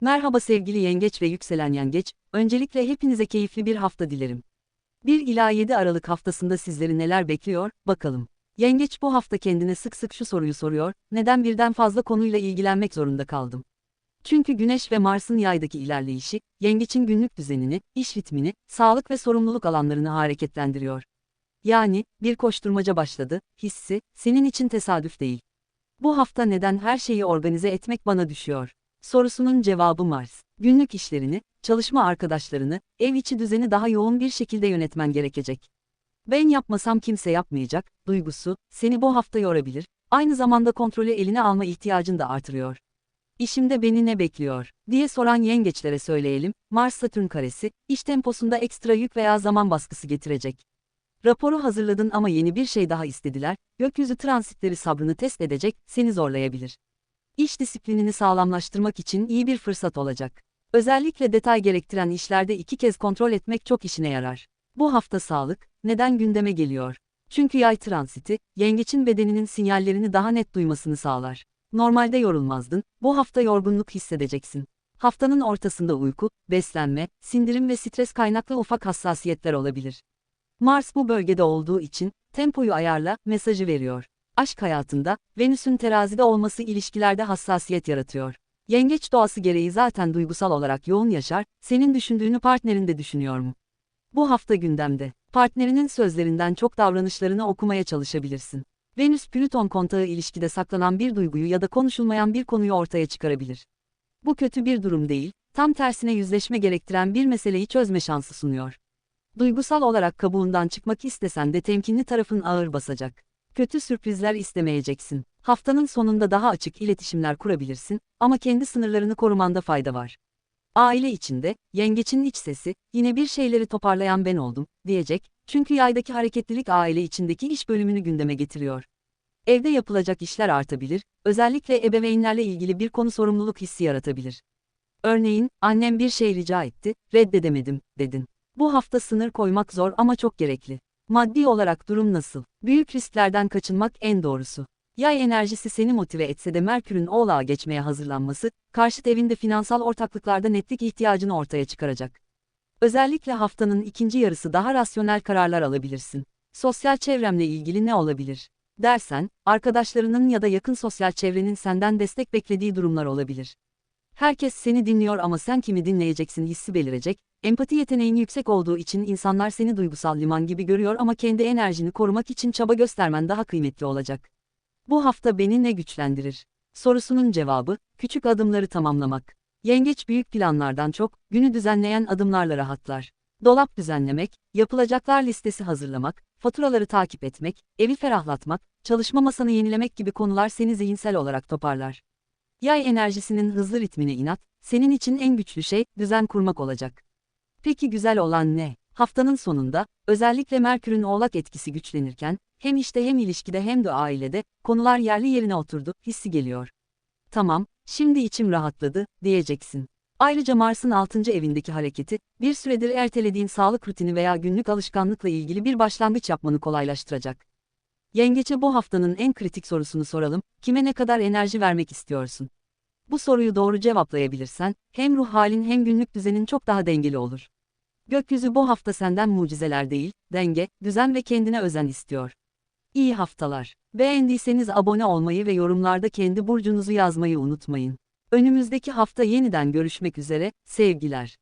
Merhaba sevgili yengeç ve yükselen yengeç, öncelikle hepinize keyifli bir hafta dilerim. 1 ila 7 Aralık haftasında sizleri neler bekliyor, bakalım. Yengeç bu hafta kendine sık sık şu soruyu soruyor, neden birden fazla konuyla ilgilenmek zorunda kaldım? Çünkü Güneş ve Mars'ın yaydaki ilerleyişi, yengeçin günlük düzenini, iş ritmini, sağlık ve sorumluluk alanlarını hareketlendiriyor. Yani, bir koşturmaca başladı, hissi, senin için tesadüf değil. Bu hafta neden her şeyi organize etmek bana düşüyor? Sorusunun cevabı Mars. Günlük işlerini, çalışma arkadaşlarını, ev içi düzeni daha yoğun bir şekilde yönetmen gerekecek. Ben yapmasam kimse yapmayacak, duygusu, seni bu hafta yorabilir, aynı zamanda kontrolü eline alma ihtiyacını da artırıyor. İşimde beni ne bekliyor, diye soran yengeçlere söyleyelim, Mars-Satürn karesi, iş temposunda ekstra yük veya zaman baskısı getirecek. Raporu hazırladın ama yeni bir şey daha istediler, gökyüzü transitleri sabrını test edecek, seni zorlayabilir. İş disiplinini sağlamlaştırmak için iyi bir fırsat olacak. Özellikle detay gerektiren işlerde iki kez kontrol etmek çok işine yarar. Bu hafta sağlık, neden gündeme geliyor? Çünkü yay transiti, yengeçin bedeninin sinyallerini daha net duymasını sağlar. Normalde yorulmazdın, bu hafta yorgunluk hissedeceksin. Haftanın ortasında uyku, beslenme, sindirim ve stres kaynaklı ufak hassasiyetler olabilir. Mars bu bölgede olduğu için, tempoyu ayarla, mesajı veriyor. Aşk hayatında, Venüs'ün terazide olması ilişkilerde hassasiyet yaratıyor. Yengeç doğası gereği zaten duygusal olarak yoğun yaşar, senin düşündüğünü partnerin de düşünüyor mu? Bu hafta gündemde, partnerinin sözlerinden çok davranışlarını okumaya çalışabilirsin. Venüs-Plüton kontağı ilişkide saklanan bir duyguyu ya da konuşulmayan bir konuyu ortaya çıkarabilir. Bu kötü bir durum değil, tam tersine yüzleşme gerektiren bir meseleyi çözme şansı sunuyor. Duygusal olarak kabuğundan çıkmak istesen de temkinli tarafın ağır basacak. Kötü sürprizler istemeyeceksin. Haftanın sonunda daha açık iletişimler kurabilirsin ama kendi sınırlarını korumanda fayda var. Aile içinde, yengeçin iç sesi, yine bir şeyleri toparlayan ben oldum, diyecek, çünkü yaydaki hareketlilik aile içindeki iş bölümünü gündeme getiriyor. Evde yapılacak işler artabilir, özellikle ebeveynlerle ilgili bir konu sorumluluk hissi yaratabilir. Örneğin, annem bir şey rica etti, reddedemedim, dedin. Bu hafta sınır koymak zor ama çok gerekli. Maddi olarak durum nasıl? Büyük risklerden kaçınmak en doğrusu. Yay enerjisi seni motive etse de Merkür'ün Oğlağa geçmeye hazırlanması, karşıt evinde finansal ortaklıklarda netlik ihtiyacını ortaya çıkaracak. Özellikle haftanın ikinci yarısı daha rasyonel kararlar alabilirsin. Sosyal çevremle ilgili ne olabilir? Dersen, arkadaşlarının ya da yakın sosyal çevrenin senden destek beklediği durumlar olabilir. Herkes seni dinliyor ama sen kimi dinleyeceksin hissi belirecek, empati yeteneğin yüksek olduğu için insanlar seni duygusal liman gibi görüyor ama kendi enerjini korumak için çaba göstermen daha kıymetli olacak. Bu hafta beni ne güçlendirir? Sorusunun cevabı, küçük adımları tamamlamak. Yengeç büyük planlardan çok, günü düzenleyen adımlarla rahatlar. Dolap düzenlemek, yapılacaklar listesi hazırlamak, faturaları takip etmek, evi ferahlatmak, çalışma masanı yenilemek gibi konular seni zihinsel olarak toparlar. Yay enerjisinin hızlı ritmine inat, senin için en güçlü şey, düzen kurmak olacak. Peki güzel olan ne? Haftanın sonunda, özellikle Merkür'ün oğlak etkisi güçlenirken, hem işte hem ilişkide hem de ailede, konular yerli yerine oturdu, hissi geliyor. Tamam, şimdi içim rahatladı, diyeceksin. Ayrıca Mars'ın 6. evindeki hareketi, bir süredir ertelediğin sağlık rutini veya günlük alışkanlıkla ilgili bir başlangıç yapmanı kolaylaştıracak. Yengeç'e bu haftanın en kritik sorusunu soralım, kime ne kadar enerji vermek istiyorsun? Bu soruyu doğru cevaplayabilirsen, hem ruh halin hem günlük düzenin çok daha dengeli olur. Gökyüzü bu hafta senden mucizeler değil, denge, düzen ve kendine özen istiyor. İyi haftalar. Beğendiyseniz abone olmayı ve yorumlarda kendi burcunuzu yazmayı unutmayın. Önümüzdeki hafta yeniden görüşmek üzere, sevgiler.